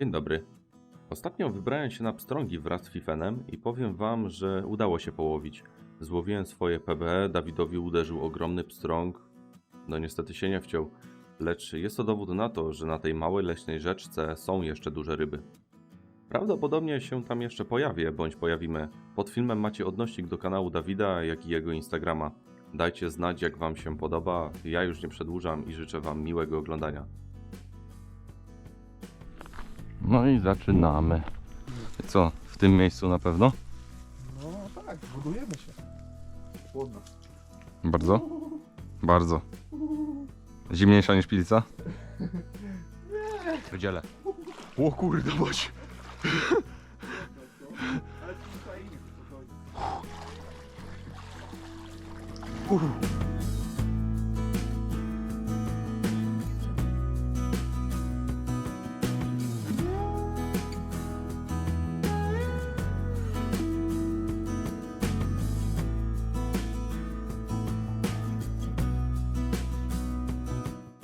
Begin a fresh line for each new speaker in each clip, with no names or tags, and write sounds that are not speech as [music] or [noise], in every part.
Dzień dobry. Ostatnio wybrałem się na pstrągi wraz z Fifenem i powiem wam, że udało się połowić. Złowiłem swoje PBE, Dawidowi uderzył ogromny pstrąg. No niestety się nie wciął, lecz jest to dowód na to, że na tej małej leśnej rzeczce są jeszcze duże ryby. Prawdopodobnie się tam jeszcze pojawię, bądź pojawimy. Pod filmem macie odnośnik do kanału Dawida, jak i jego Instagrama. Dajcie znać, jak wam się podoba. Ja już nie przedłużam i życzę wam miłego oglądania. No i zaczynamy. Co, w tym miejscu na pewno?
No tak, budujemy się. Chłodno.
Bardzo? Bardzo. Zimniejsza niż pilica? W dziele. O kurde, bądź.
Ale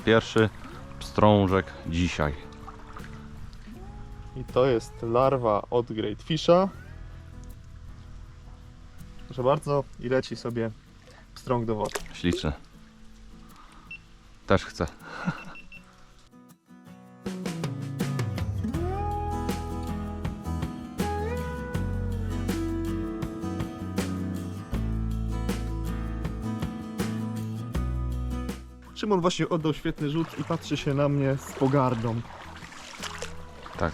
Pierwszy pstrążek dzisiaj.
I to jest larwa od Great Fisha. Proszę bardzo, i leci sobie pstrąg do wody.
Śliczny. Też chcę.
Szymon właśnie oddał świetny rzut i patrzy się na mnie z pogardą.
Tak.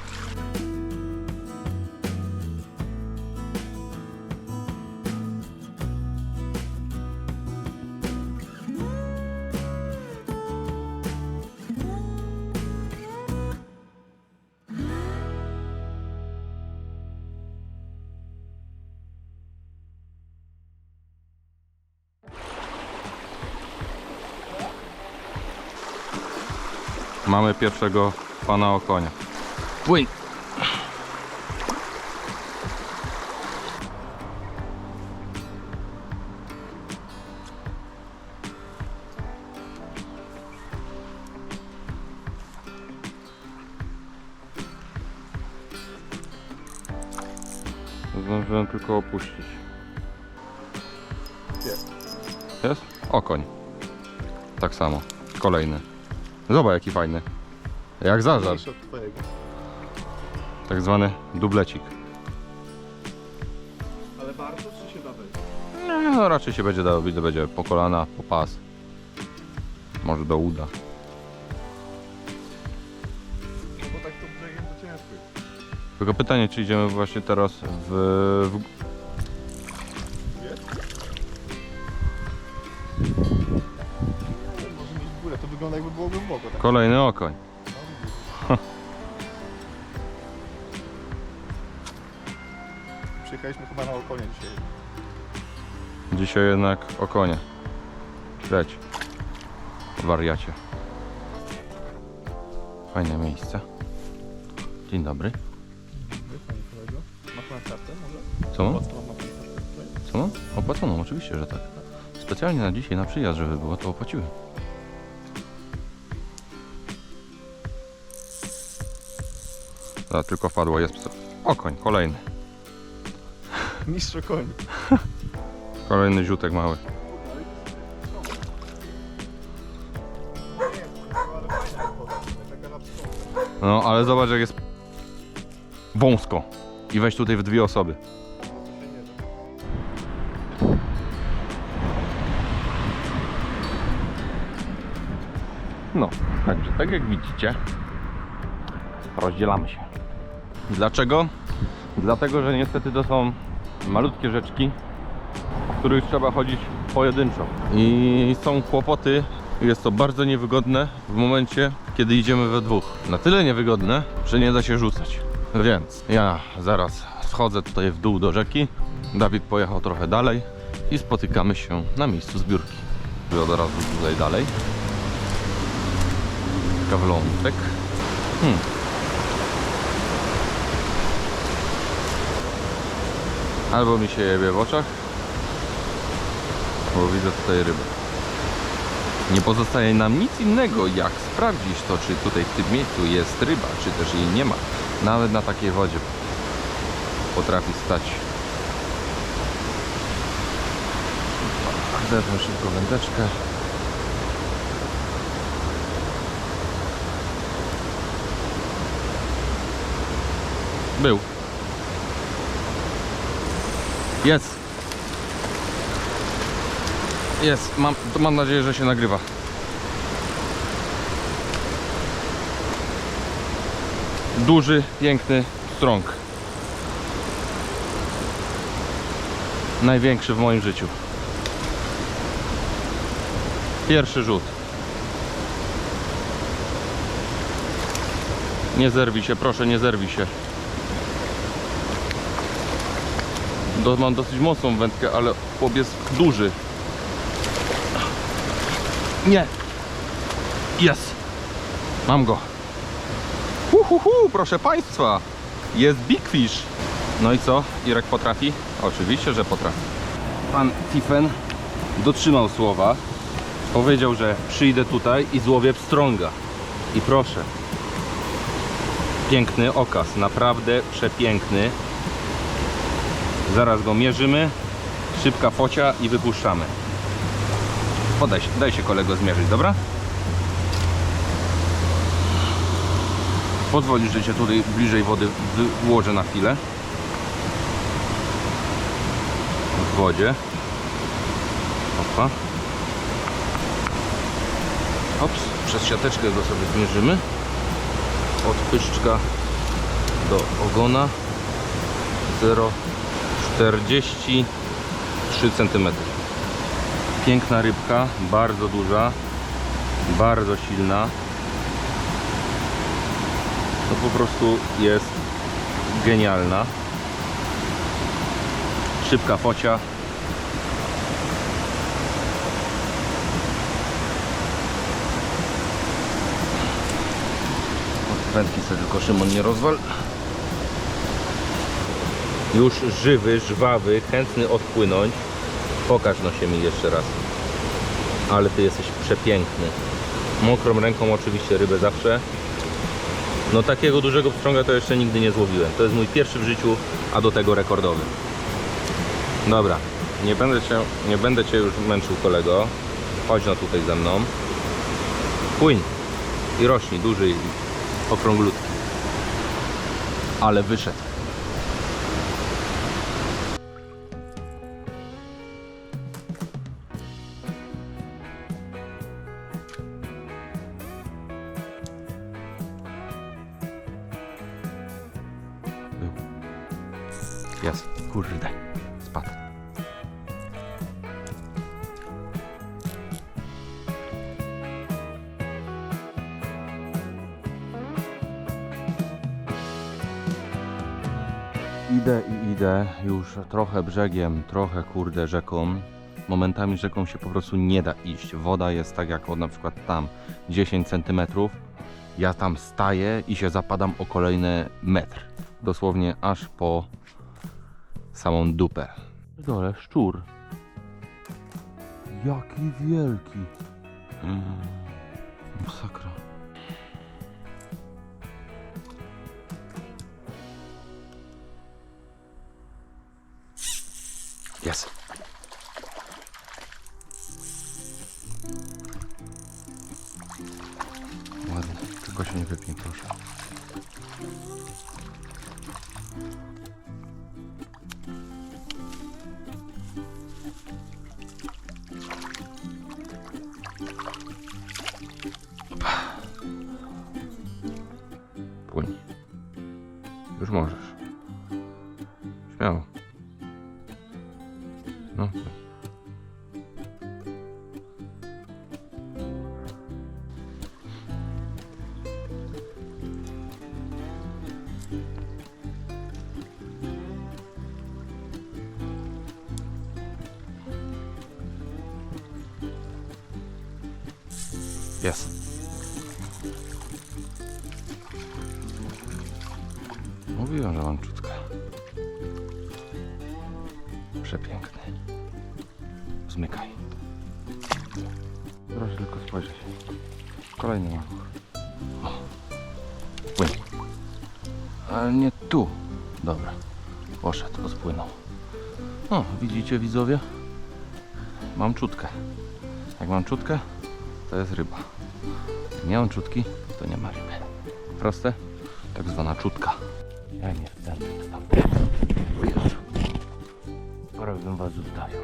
Mamy pierwszego pana o konia. Płyń! Zdążyłem tylko opuścić.
Jest.
Jest? Okoń. Tak samo. Kolejny. Zobacz jaki fajny. Jak zażar.
Mniejszy od twojego.
Tak zwany dublecik.
Ale bardzo czy się da wejść?
Nie, no raczej się będzie dało, widzę, będzie po kolana, po pas. Może do uda.
No bo tak to brzegiem to ciężko.
Tylko pytanie, czy idziemy właśnie teraz w... w...
to wygląda jakby było głęboko. Tak?
Kolejny okoń. [laughs]
Przyjechaliśmy chyba na okonie dzisiaj.
Dzisiaj jednak o konie. Leć. Wariacie. Fajne miejsce. Dzień dobry.
Masz na kartę może?
Co mam? Co mam? Opłaconą, oczywiście, że tak. Specjalnie na dzisiaj, na przyjazd, żeby było, to opłaciłem. A, tylko wpadło, jest psa. Okoń, kolejny.
Mistrz koni.
Kolejny ziutek mały. No, ale zobacz jak jest wąsko. I weź tutaj w dwie osoby. No, także tak jak widzicie, rozdzielamy się. Dlaczego? Dlatego, że niestety to są malutkie rzeczki, w których trzeba chodzić pojedynczo. I są kłopoty, jest to bardzo niewygodne w momencie, kiedy idziemy we dwóch. Na tyle niewygodne, że nie da się rzucać. Więc ja zaraz schodzę tutaj w dół do rzeki. Dawid pojechał trochę dalej i spotykamy się na miejscu zbiórki. Od razu tutaj dalej. Kawlątek. Hmm. Albo mi się jebie w oczach, bo widzę tutaj rybę. Nie pozostaje nam nic innego, jak sprawdzić to, czy tutaj w tym miejscu jest ryba, czy też jej nie ma. Nawet na takiej wodzie potrafi stać. Zerwę szybko wędeczkę. Był. Jest. Jest. Mam, mam nadzieję, że się nagrywa. Duży, piękny strąg. Największy w moim życiu. Pierwszy rzut. Nie zerwij się, proszę, nie zerwij się. Do, mam dosyć mocną wędkę, ale chłop jest duży. Nie. Jest. Mam go. Uhuhu, proszę Państwa. Jest Big Fish. No i co? Irek potrafi? Oczywiście, że potrafi. Pan Tiffen dotrzymał słowa. Powiedział, że przyjdę tutaj i złowię pstrąga. I proszę. Piękny okaz, naprawdę przepiękny. Zaraz go mierzymy. Szybka focia i wypuszczamy. Podaj się, daj się kolego zmierzyć, dobra? Pozwolisz, że cię tutaj bliżej wody wyłożę na chwilę. W wodzie. Opa. Ops, przez siateczkę go sobie zmierzymy. Od pyszczka do ogona 0,43 cm. Piękna rybka, bardzo duża, bardzo silna. To po prostu jest genialna. Szybka focia. Wędki sobie tylko Szymon nie rozwal. Już żywy, żwawy, chętny odpłynąć. Pokaż no się mi jeszcze raz. Ale ty jesteś przepiękny. Mokrą ręką oczywiście rybę zawsze. No takiego dużego pstrąga to jeszcze nigdy nie złowiłem. To jest mój pierwszy w życiu, a do tego rekordowy. Dobra, nie będę cię, nie będę cię już męczył kolego. Chodź no tutaj ze mną. Płyń i rośnij, duży i okrąglutki. Ale wyszedł. Jest. Kurde. Spadł. Idę i idę już trochę brzegiem, trochę kurde rzeką. Momentami rzeką się po prostu nie da iść. Woda jest tak jak od na przykład tam 10 cm. Ja tam staję i się zapadam o kolejny metr. Dosłownie aż po samą dupę. Dole szczur. Jaki wielki. Mm, masakra. Jest. Ładnie, tylko się nie wypnij, proszę. Jest. Mówiłem, że mam czutkę. Przepiękny. Zmykaj. Proszę tylko spojrzeć. Kolejny maluch. Płyń. Ale nie tu. Dobra. Poszedł, odpłynął. O, widzicie widzowie? Mam czutkę. Jak mam czutkę, to jest ryba. Nie mam czutki, to nie ma ryby. Proste? Tak zwana czutka. Ja nie wtedy tam. O Jezu. Prawie bym was zostawił.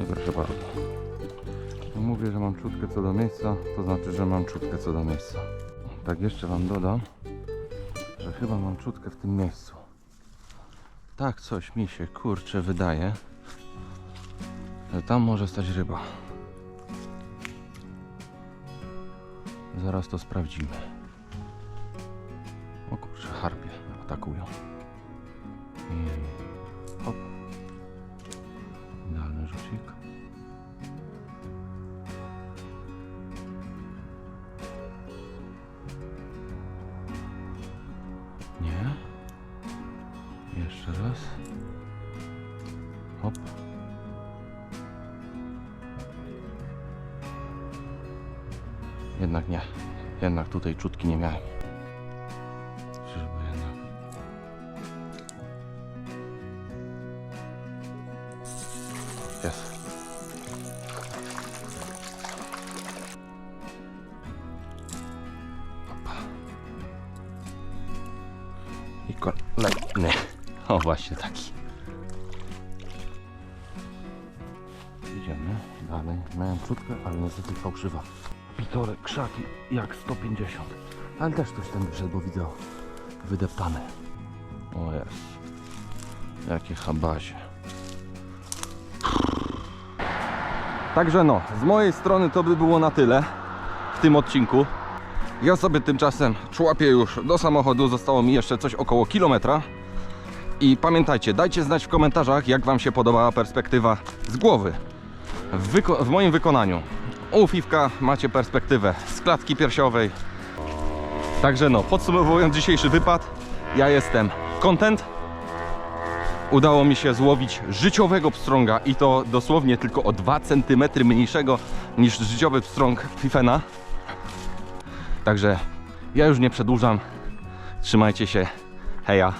No proszę bardzo. Jak Mówię, że mam czutkę co do miejsca, to znaczy, że mam czutkę co do miejsca. Tak jeszcze wam dodam, że chyba mam czutkę w tym miejscu. Tak coś mi się kurczę wydaje, że tam może stać ryba. Zaraz to sprawdzimy. O kurczę, harpie atakują. Jednak nie. Jednak tutaj czutki nie miałem. Czyżby jednak. Jest. Opa. I kolejny. O, właśnie taki. Idziemy dalej. Miałem czutkę, ale niestety fałszywa. Pitorek, krzaki, jak 150. Ale też ktoś tam wyszedł, bo widzę wydeptane. O jest. Jakie habazie. Także no, z mojej strony to by było na tyle w tym odcinku. Ja sobie tymczasem człapię już do samochodu, zostało mi jeszcze coś około kilometra. I pamiętajcie, dajcie znać w komentarzach, jak Wam się podobała perspektywa z głowy. W, w moim wykonaniu. U Fifka macie perspektywę z klatki piersiowej. Także no, podsumowując dzisiejszy wypad, ja jestem content. Udało mi się złowić życiowego pstrąga i to dosłownie tylko o 2 cm mniejszego niż życiowy pstrąg Fifena. Także ja już nie przedłużam. Trzymajcie się. Heja.